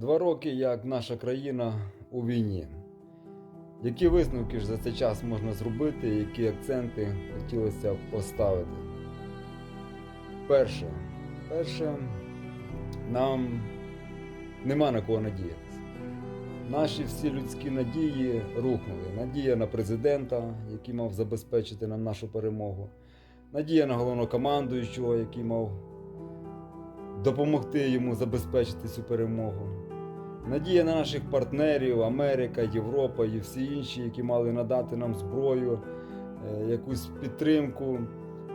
Два роки, як наша країна у війні. Які висновки ж за цей час можна зробити, які акценти хотілося б поставити? Перше, перше, нам нема на кого надіятися. Наші всі людські надії рухнули. Надія на президента, який мав забезпечити нам нашу перемогу. Надія на головнокомандуючого, який мав допомогти йому забезпечити цю перемогу. Надія на наших партнерів, Америка, Європа і всі інші, які мали надати нам зброю, е, якусь підтримку.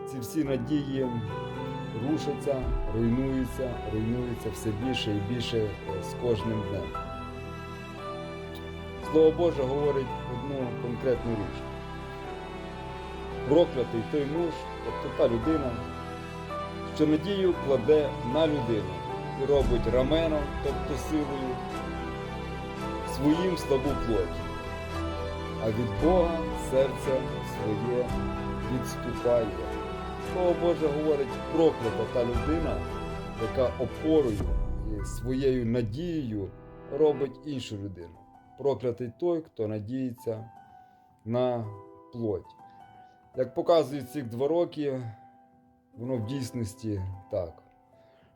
Ці всі надії рушаться, руйнуються, руйнуються все більше і більше е, з кожним днем. Слово Боже говорить одну конкретну річ. Проклятий той муж, тобто та людина, що надію кладе на людину і робить раменом, тобто силою, своїм слабу плоть, а від Бога серце своє відступає. Слово Боже говорить проклята та людина, яка опорою і своєю надією робить іншу людину. Проклятий той, хто надіється на плоть. Як показують ці два роки, воно в дійсності так.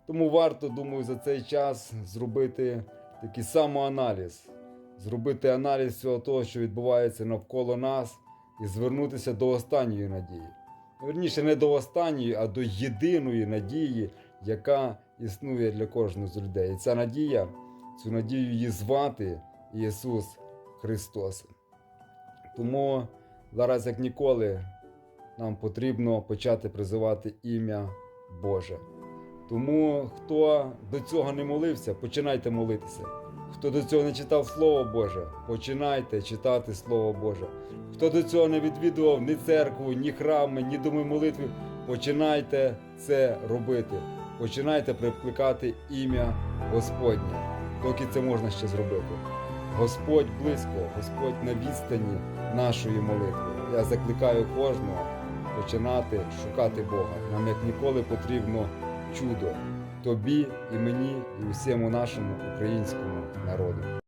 Тому варто, думаю, за цей час зробити такий самоаналіз, зробити аналіз всього того, що відбувається навколо нас, і звернутися до останньої надії. Верніше, не до останньої, а до єдиної надії, яка існує для кожного з людей. І ця надія, цю надію її звати Ісус Христос. Тому зараз, як ніколи, нам потрібно почати призивати ім'я Боже. Тому хто до цього не молився, починайте молитися. Хто до цього не читав Слово Боже, починайте читати Слово Боже. Хто до цього не відвідував ні церкву, ні храми, ні доми молитви, починайте це робити. Починайте прикликати ім'я Господнє, доки це можна ще зробити. Господь близько, Господь на відстані нашої молитви. Я закликаю кожного починати шукати Бога. Нам як ніколи потрібно чудо тобі і мені, і усьому нашому українському народу.